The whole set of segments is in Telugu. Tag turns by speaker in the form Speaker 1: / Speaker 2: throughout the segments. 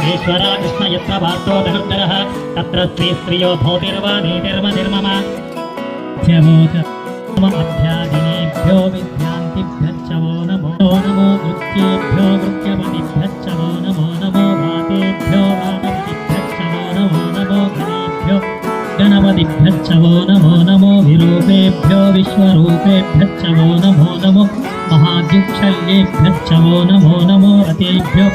Speaker 1: योगेश्वर कृष्ण यत्र वार्तो धनुर्धरः तत्र स्त्री स्त्रियो भवतिर्वा नीतिर्म निर्मम अभ्यादिनेभ्यो विद्यान्तिभ्यश्च वो नमो नमो नृत्येभ्यो नृत्यपतिभ्यश्च वो नमो नमो वातेभ्यो वातपतिभ्यश्च वो नमो नमो गणेभ्यो गणपतिभ्यश्च वो नमो नमो विरूपेभ्यो विश्वरूपेभ्यश्च वो नमो नमो महाद्युक्षल्येभ्यश्च वो नमो नमो रतेभ्यो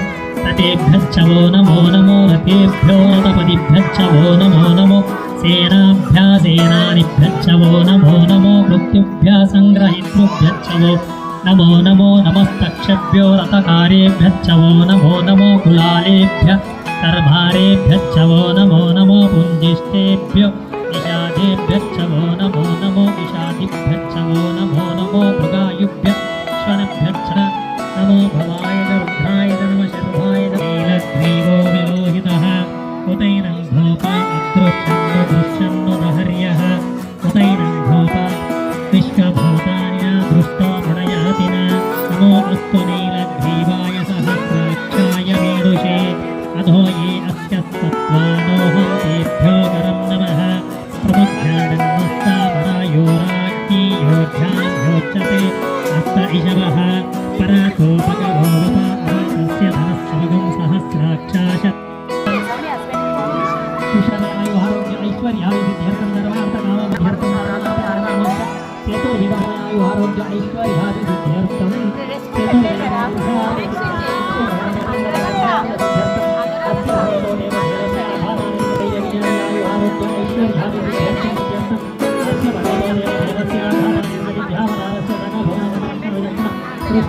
Speaker 1: రతేభ్యో నమో నమో రతేభ్యో రతపతిభ్యో నమో నమో సేనాభ్యా సేనానిభ్యో నమో నమో మృత్యుభ్య సంగ్రహితృభ్యో నమో నమో నమస్తక్షభ్యో రతకారేభ్యో నమో నమో కులాలేభ్య కర్మారేభ్యో నమో నమో పుంజిష్టేభ్యో నిషాదేభ్యో విషవ పరాకోపగవత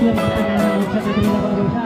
Speaker 2: اسلم أنا وكذا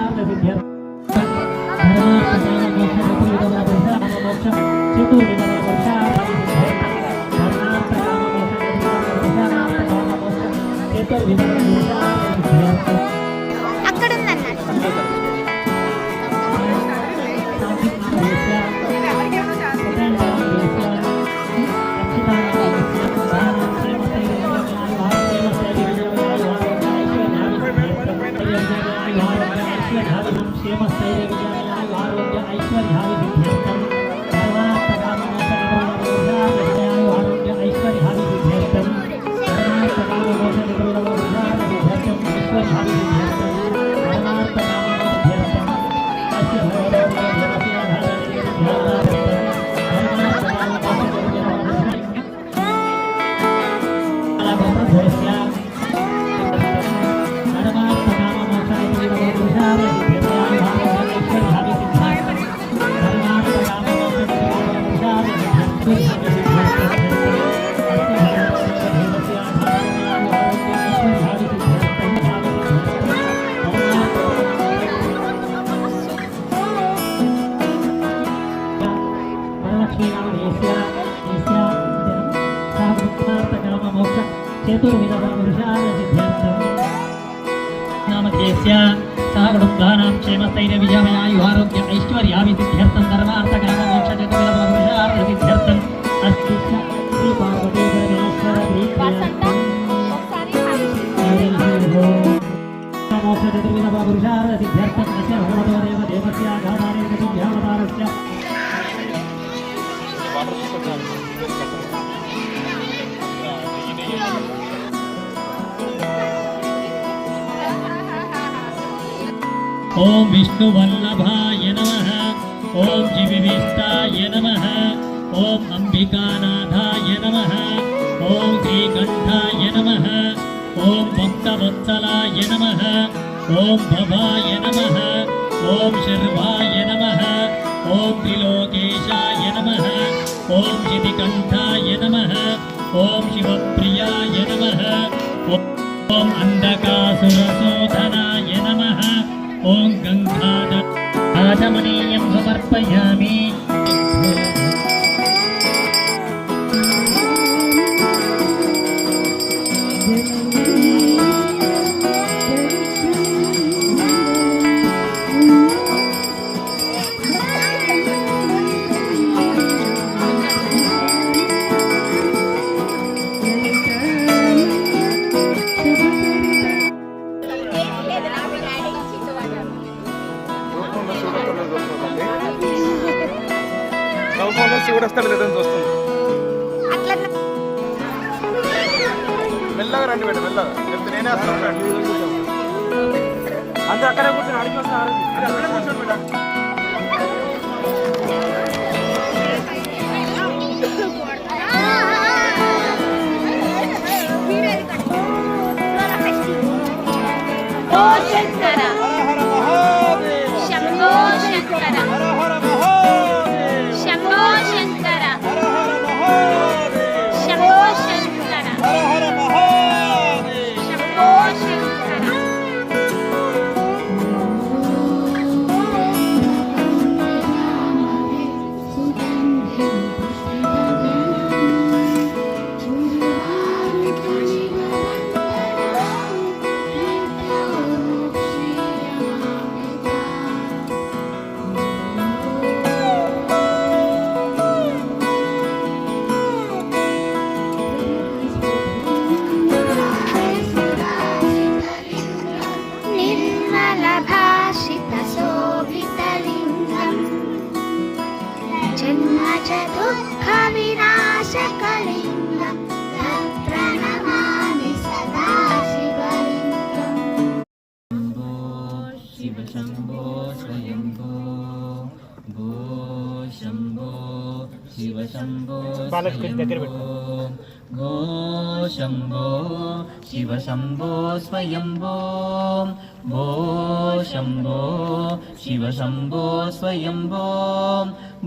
Speaker 2: సహ కుటుంబానాం క్షేమస్థైర్య విజయమయాయు ఆరోగ్య ఐశ్వర్యాభిసిద్ధ్యర్థం ధర్మార్థకామోక్షజగవిలభవిషార్థసిద్ధ్యర్థం అస్తి శ్రీ పార్వతీ పరమేశ్వర వసంత ఒకసారి
Speaker 1: మోక్షచతుర్విధపురుషార్థసిద్ధ్యర్థం అస్య భగవతో దేవ దేవస్య ఆఘాతానిర్గతిభ్యావతారస్య
Speaker 2: ఓం విష్ణువల్లభాయ నమ ఓం జివివిష్టాయ నమ ఓం అంబికానాథాయ నమ ఓం శ్రీకంఠాయ నమ ఓం భక్తవత్సలాయ నమ ఓం భవాయ నమ ఓం శర్వాయ నమ ఓం త్రిలోకేశాయ నమ ఓం శితికంఠాయ నమ
Speaker 3: ఓం శివప్రియాయ నమ ఓం అంధకాసుర మెల్లగా రండి మేడం మెల్లగా లేకపోతే నేనే వస్తాను రండి అంతే అక్కడే కూర్చొని అడిగి వస్తాను అక్కడే కూర్చోండి మేడం
Speaker 4: శంకర
Speaker 2: शिव शम्भो स्वयम्भो भो शम्भो शिव शम्भो भो शम्भो शिव शम्भो स्वयम्भो भो शम्भो शिव शम्भो स्वयम्भो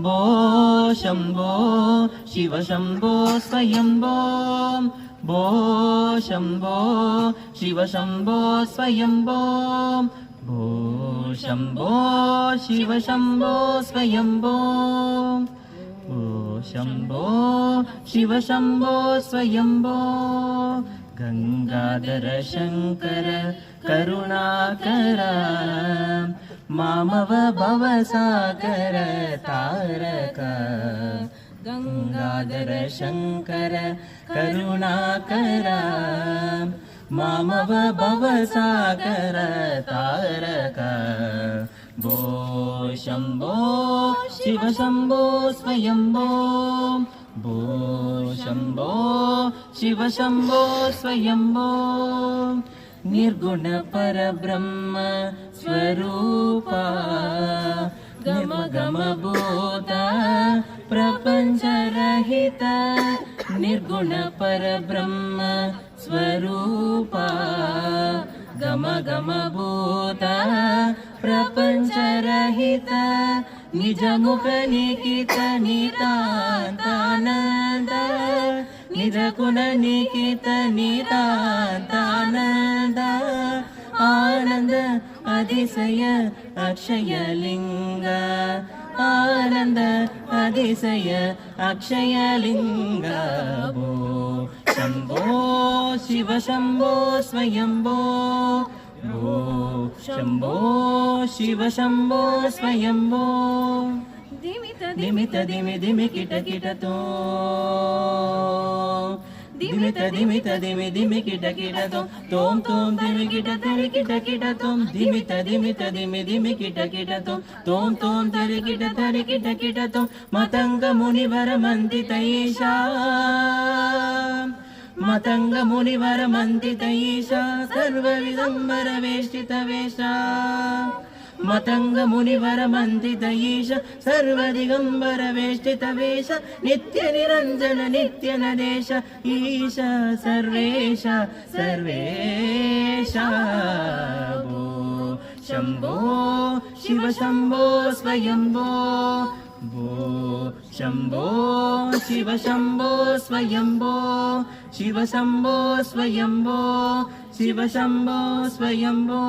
Speaker 2: भो शम्भो शिव शम्भो स्वयम्भो भो शम्भो शिव शम्भो स्वयम्भो भो शम्भो शिव शम्भो स्वयम्भो भो शम्भो शिव शम्भो स्वयम्भो गङ्गाधर शङ्कर करुणाकर मामव भवसागर तारक गङ्गाधर शङ्कर करुणाकर मामव भवसागर तारक। भो शम्भो शिव शम्भो स्वयम्भो। भो शम्भो शिव शम्भो स्वयम्भो। निर्गुण परब्रह्म स्वरूपा। गम गम भूत प्रपञ्चरहित నిర్గుణ పరబ్రహ్మ స్వరూప. గమ గమ భూత ప్రపంచరహిత నిజముఖ నిఖిత నితాంతానంద. నిజకుణ నిఖిత నితాంతానంద. ఆనంద అతిశయ అక్షయలింగ. आनन्द अतिशय अक्षयलिङ्ग भो शम्भो शिव शम्भो स्वयम्भो भो शम्भो शिव शम्भो स्वयम्भो दिमित दिमि दिमि किट किटतो धीमे त धीमे त धीमे धीमे किट किट तुम तुम तुम धीमे किट तेरे किट किट तुम मतंग मुनिवर मंदित मतंग मुनिवर मंदित ईशा सर्वविदंबर वेष्टित वेशा మతంగ మునివర మందితయీశ సర్వదిగంబర వేష్టిత వేష నిత్య నిరంజన నిత్య నరేష ఈశ సర్వేష సర్వేష శంభో శివ శంభో స్వయంభో. భో శంభో శివ శంభో స్వయంభో. శివ శంభో స్వయంభో. శివ శంభో స్వయంభో.